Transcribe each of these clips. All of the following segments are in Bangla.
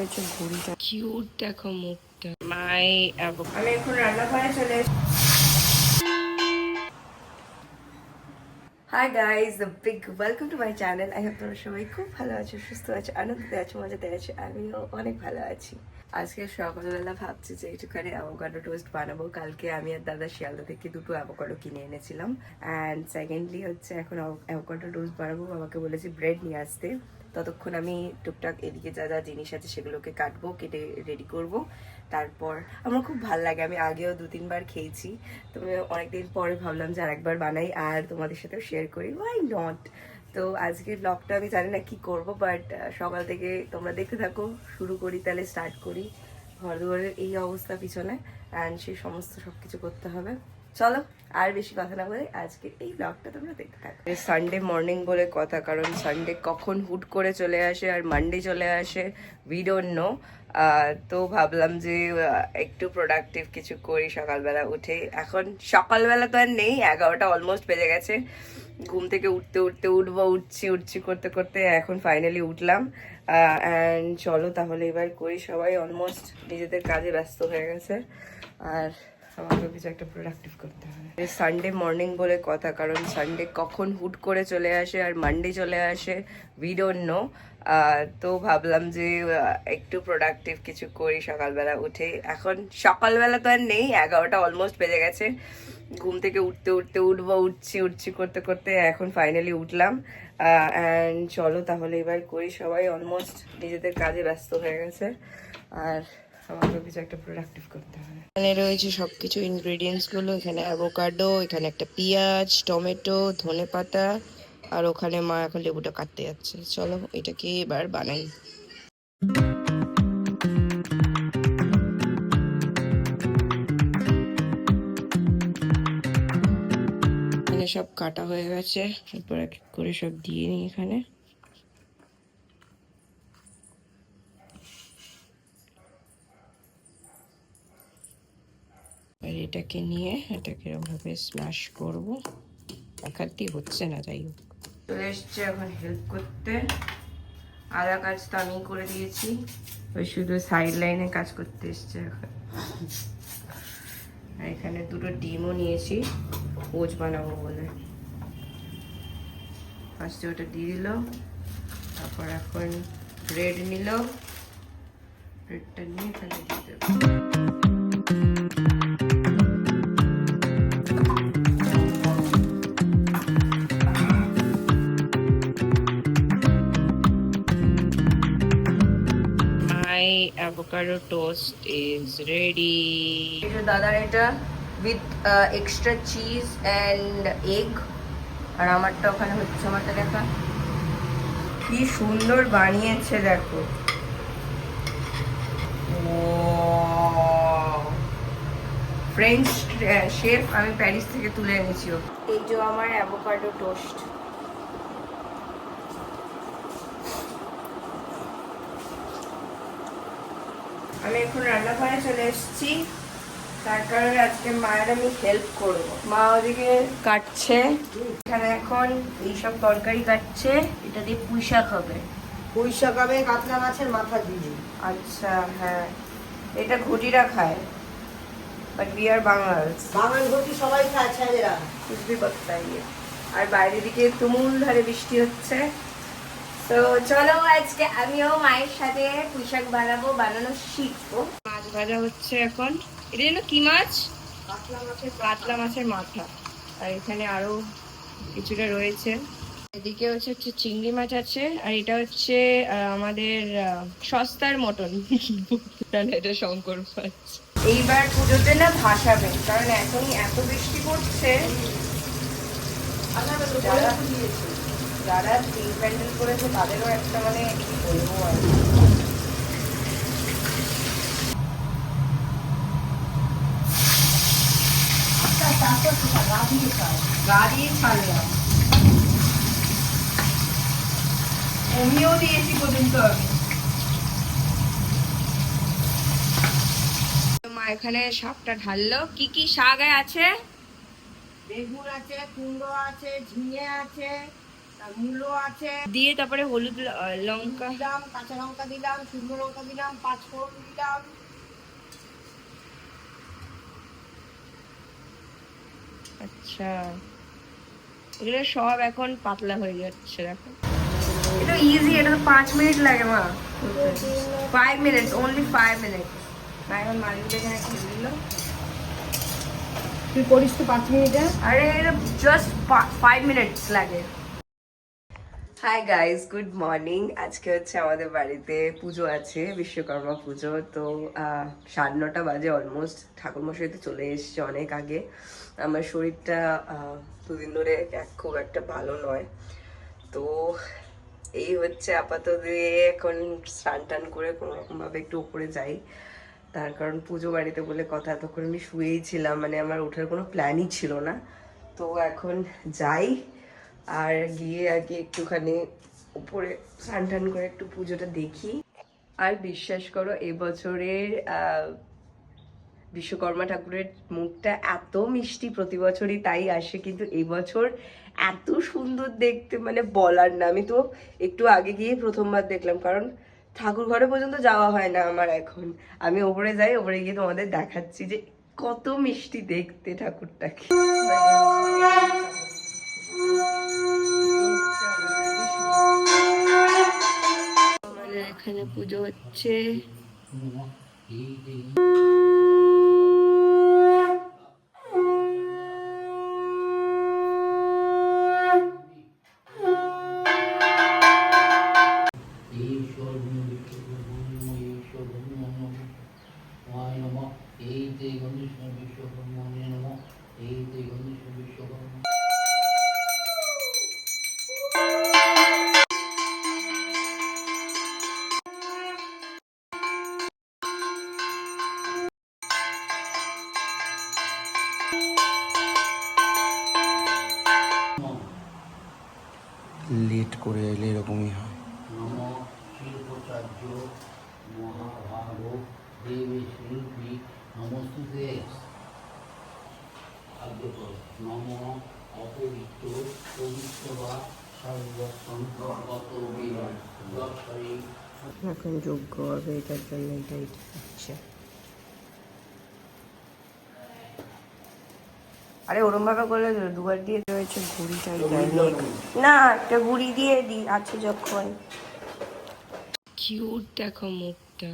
রয়েছে ঘুড়িটা কিউট দেখো মুখটা। মাই আমি এখন রান্নাঘরে চলে hi guys the big welcome to my channel I hope তোমরা সবাই খুব ভালো আছো সুস্থ আছো আনন্দে আছো মজাতে আছো। আমিও অনেক ভালো আছি। আজকে সকালবেলা ভাবছি যে একটুখানি অ্যাভোকাডো টোস্ট বানাবো। কালকে আমি আর দাদা শিয়ালদা থেকে দুটো অ্যাভোকাডো কিনে এনেছিলাম। অ্যান্ড সেকেন্ডলি হচ্ছে এখন অ্যাভোকাডো টোস্ট বানাবো। বাবাকে বলেছি ব্রেড নিয়ে আসতে। ততক্ষণ আমি টুকটাক এদিকে যা যা জিনিস আছে সেগুলোকে কাটবো, কেটে রেডি করব। তারপর আমার খুব ভালো লাগে, আমি আগেও দু তিনবার খেয়েছি। তো অনেকদিন পরে ভাবলাম যে আরেকবার বানাই আর তোমাদের সাথেও শেয়ার করি। ওয়াই নট তো আজকের ব্লগটা আমি জানি না কি করব বাট সকাল থেকে তোমরা দেখতে থাকো, শুরু করি তাহলে স্টার্ট করি। ঘর দুয়ারের এই অবস্থা পিছনে অ্যান্ড সেই সমস্ত সব কিছু করতে হবে। চলো। আর বেশি কথা না বলে আজকে এই ব্লগটা তোমরা দেখতে থাকো। সানডে মর্নিং বলে কথা, কারণ সানডে কখন হুট করে চলে আসে আর মানডে চলে আসে উই নো তো ভাবলাম যে একটু প্রোডাক্টিভ কিছু করি সকালবেলা উঠে। এখন সকালবেলা তো আর নেই, এগারোটা অলমোস্ট বেজে গেছে। ঘুম থেকে উঠতে উঠতে উঠবো, উঠছি উঠছি করতে করতে এখন ফাইনালি উঠলাম। অ্যান্ড চলো তাহলে এবার করি সবাই অলমোস্ট নিজেদের কাজে ব্যস্ত হয়ে গেছে। আর আমাকে কিছু একটা প্রোডাক্টিভ করতে হবে। সানডে মর্নিং বলে কথা, কারণ সানডে কখন হুট করে চলে আসে আর মানডে চলে আসে উই নো তো ভাবলাম যে একটু প্রোডাক্টিভ কিছু করি সকালবেলা উঠে। এখন সকালবেলা তো আর নেই, এগারোটা অলমোস্ট বেজে গেছে। ঘুম থেকে উঠতে উঠতে, উঠবো, উঠছি উঠছি করতে করতে এখন ফাইনালি উঠলাম। অ্যান্ড চলো তাহলে এবার করি সবাই অলমোস্ট নিজেদের কাজে ব্যস্ত হয়ে গেছে। আর কিছু এখানে রয়েছে সবকিছু ইনগ্রেডিয়েন্টসগুলো, এখানে অ্যাভোকাডো এখানে একটা পেঁয়াজ, টমেটো, ধনে পাতা, আর ওখানে মা এখন লেবুটা কাটতে যাচ্ছে। চলো এটাকে এবার বানাই। সব কাটা হয়ে গেছে। এরপর এক করে সব দিয়ে নিই এখানে। আর এটাকে নিয়ে এটাকে এরকমভাবে স্ম্যাশ করব। একাধটি হচ্ছে না, যাই হোক। চলে এসছে এখন হেল্প করতে। আধা কাজ তো আমি করে দিয়েছি। ওই শুধু সাইড লাইনে কাজ করতে এসছে এখন। আর এখানে দুটো ডিমও নিয়েছি পোচ বানাবো বলে। ফার্স্টে ওটা দিয়ে দিল, তারপর এখন ব্রেড নিল। ব্রেডটা নিয়ে এখানে দিয়ে দেবো। My avocado toast is ready দাদার এটা with extra cheese and egg আর আমারটা ওখানে হচ্ছে আমারটা দেখা কি সুন্দর বানিয়েছে দেখো। ফ্রেঞ্চ শেফ আমি প্যারিস থেকে তুলে এনেছি ও। এই যে আমার অ্যাভোকাডো টোস্ট আমি এখন রান্নাঘরে চলে এসেছি। তার কারণে আজকে মায়ের আমি হেল্প করব। মা ওদিকে কাটছে। এখানে এখন এইসব তরকারি কাটছে। এটা দিয়ে পুঁই শাক হবে। পুঁই শাক হবে কাতলা মাছের মাথা দিয়ে। আচ্ছা হ্যাঁ। এটা ঘটিরা খায় বাট বি আর বাঙালস বাঙাল ঘটি সবাই খায় ছেলেরা। খুশবি করতে আর বাইরের দিকে তুমুল ধারে বৃষ্টি হচ্ছে। তো চলো আজকে আমিও মায়ের সাথে পুঁইশাক বানাবো বানানো শিখব। মাছ ভাজা হচ্ছে এখন। এটা যেন কি মাছ? কাতলা মাছের কাতলা মাছের মাথা। আর এখানে আরও কিছুটা রয়েছে। এদিকে হচ্ছে হচ্ছে চিংড়ি মাছ আছে আর এটা হচ্ছে আমাদের সস্তার মটন। এটা শঙ্কর মাছ। এইবার পুজোতে না ভাসাবে কারণ এখনই এত বৃষ্টি পড়ছে। যারা- স্টিল প্যান্ডেল করেছে তাদেরও একটা মানে কি বলব আর গাড়ি ছাড়লাম। অমিও দিয়েছি পর্যন্ত আমি। তো মা এখানে শাকটা ঢাললো। কি কি শাক আছে? বেগুন আছে কুমড়ো আছে ঝিঙে আছে। মূলো আছে। দিয়ে তারপরে হলুদ লঙ্কা। দিলাম কাঁচা লঙ্কা দিলাম শুকনো লঙ্কা দিলাম পাঁচ ফোড়ন দিলাম। আচ্ছা। এগুলো সব এখন পাতলা হয়ে যাচ্ছে দেখো। এটা ইজি এটা তো পাঁচ মিনিট লাগে মা। Five minutes only five minutes মা এখন মালিকটা এখানে খেয়ে দিল তুই করিস তো পাঁচ মিনিটে আরে এটা জাস্ট ফাইভ মিনিটস লাগে। হাই গাইস গুড মর্নিং আজকে হচ্ছে আমাদের বাড়িতে পুজো আছে, বিশ্বকর্মা পুজো। তো সাড়ে নটা বাজে অলমোস্ট ঠাকুরমশাই তো চলে এসছে অনেক আগে। আমার শরীরটা দুদিন ধরে খুব একটা ভালো নয়। তো, এই হচ্ছে আপাতত এখন স্নান টান করে কোনো রকমভাবে একটু উপরে যাই। তার কারণ পুজো বাড়িতে বলে কথা, তখন আমি শুয়েই ছিলাম। মানে আমার ওঠার কোনো প্ল্যানই ছিল না। তো এখন যাই। আর গিয়ে আগে একটুখানি উপরে স্নান টান করে একটু পুজোটা দেখি। আর বিশ্বাস করো, এবছরের বিশ্বকর্মা ঠাকুরের মুখটা এত মিষ্টি প্রতি বছরই তাই আসে, কিন্তু এবছর এত সুন্দর দেখতে মানে বলার না। আমি তো একটু আগে গিয়ে প্রথমবার দেখলাম, কারণ ঠাকুর ঘরে পর্যন্ত যাওয়া হয় না আমার এখন। আমি ওপরে যাই, ওপরে গিয়ে তোমাদের দেখাচ্ছি যে কত মিষ্টি দেখতে ঠাকুরটাকে। এখানে পুজো হচ্ছে। লেট করে এলে এরকমই হয়। নম অপবিত্র পবিত্র বা এখন যোগ্য হবে এটার জন্য এটাই হচ্ছে। আরে ওরম ভাবে করলে দুবার দিয়ে রয়েছে ঘুড়িটাই না একটা ঘুড়ি দিয়ে দি আছে যখন। কিউট দেখো মুখটা।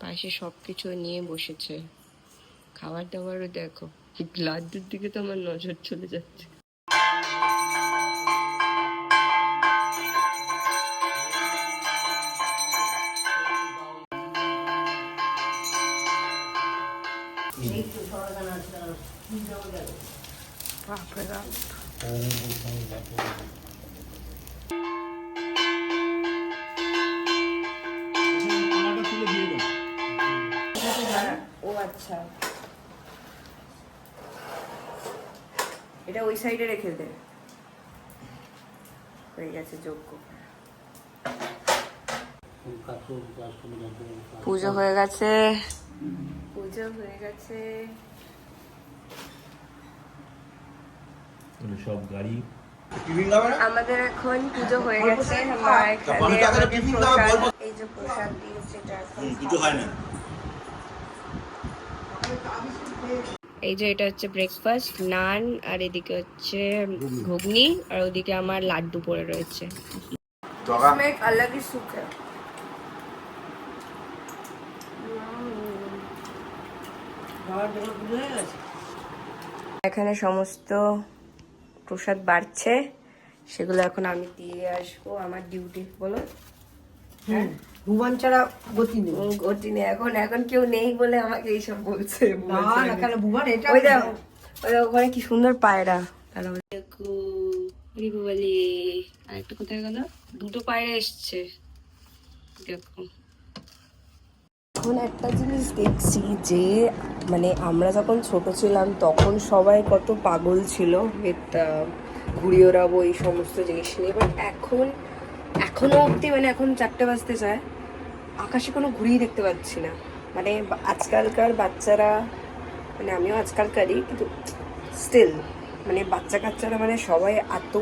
পাশে সব কিছু নিয়ে বসেছে। খাবার দাবারও দেখো। লাড্ডুর দিকে তো আমার নজর চলে যাচ্ছে। বাপরে বাপ আচ্ছা এটা ওই সাইডে রেখে দে। হয়ে গেছে যোগ্য। পুজো হয়ে গেছে। পুজো হয়ে গেছে সব গাড়ি আমাদের এখন পুজো হয়ে গেছে মা এখানে আমাদের প্রসাদ এই যে প্রসাদ দিয়েছে এটা এখন খাবো। এই যে এটা হচ্ছে ব্রেকফাস্ট নান আর এদিকে হচ্ছে ঘুগনি আর ওদিকে আমার লাড্ডু পড়ে রয়েছে इसमें एक अलग ही सुख है এখানে সমস্ত প্রসাদ বাড়ছে। সেগুলো এখন আমি দিয়ে আসব আমার ডিউটি বলো? ভুবন ছাড়া গতি নেই। গতি নেই। এখন এখন কেউ নেই বলে আমাকে এইসব বলছে ভুবন এটা ওই দেখো ওই দেখো, ওখানে কি সুন্দর পায়রা। দেখো রিবু বলি আরেকটা কোথায় গেল? দুটো পায়রা এসছে। দেখো। এখন একটা জিনিস দেখছি যে মানে আমরা যখন ছোট ছিলাম, তখন সবাই কত পাগল ছিল এটা ঘুড়ি ওড়াবো এই সমস্ত জিনিস নিয়ে। বাট এখন, এখনও অবধি মানে এখন চারটে বাজতে যায়, আকাশে কোনো ঘুড়ি দেখতে পাচ্ছি না। মানে আজকালকার বাচ্চারা মানে আমিও আজকালকারই, কিন্তু স্টিল মানে বাচ্চা কাচ্চারা মানে সবাই এত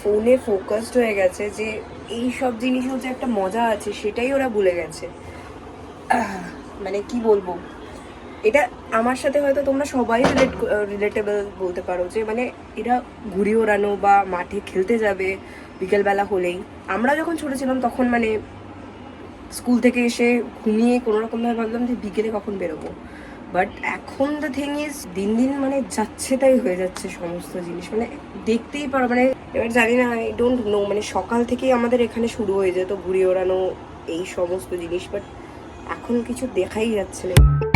ফোনে ফোকাসড হয়ে গেছে যে এই সব জিনিসেও যে একটা মজা আছে, সেটাই ওরা ভুলে গেছে। মানে কি বলব? এটা আমার সাথে হয়তো তোমরা সবাই রিলেট রিলেটেবল বলতে পারো যে মানে এরা ঘুড়ি ওড়ানো বা মাঠে খেলতে যাবে বিকেলবেলা হলেই। আমরা যখন ছোট ছিলাম তখন মানে স্কুল থেকে এসে ঘুমিয়ে কোনো রকমভাবে ভাবলাম যে বিকেলে কখন বেরোবো। বাট এখন দ্য থিং ইজ দিন দিন মানে যাচ্ছে তাই হয়ে যাচ্ছে সমস্ত জিনিস। মানে দেখতেই পারো মানে এবার জানি না আই ডোন্ট নো মানে সকাল থেকেই আমাদের এখানে শুরু হয়ে যেত ঘুরে ওড়ানো, এই সমস্ত জিনিস বাট এখন কিছু দেখাই যাচ্ছে না।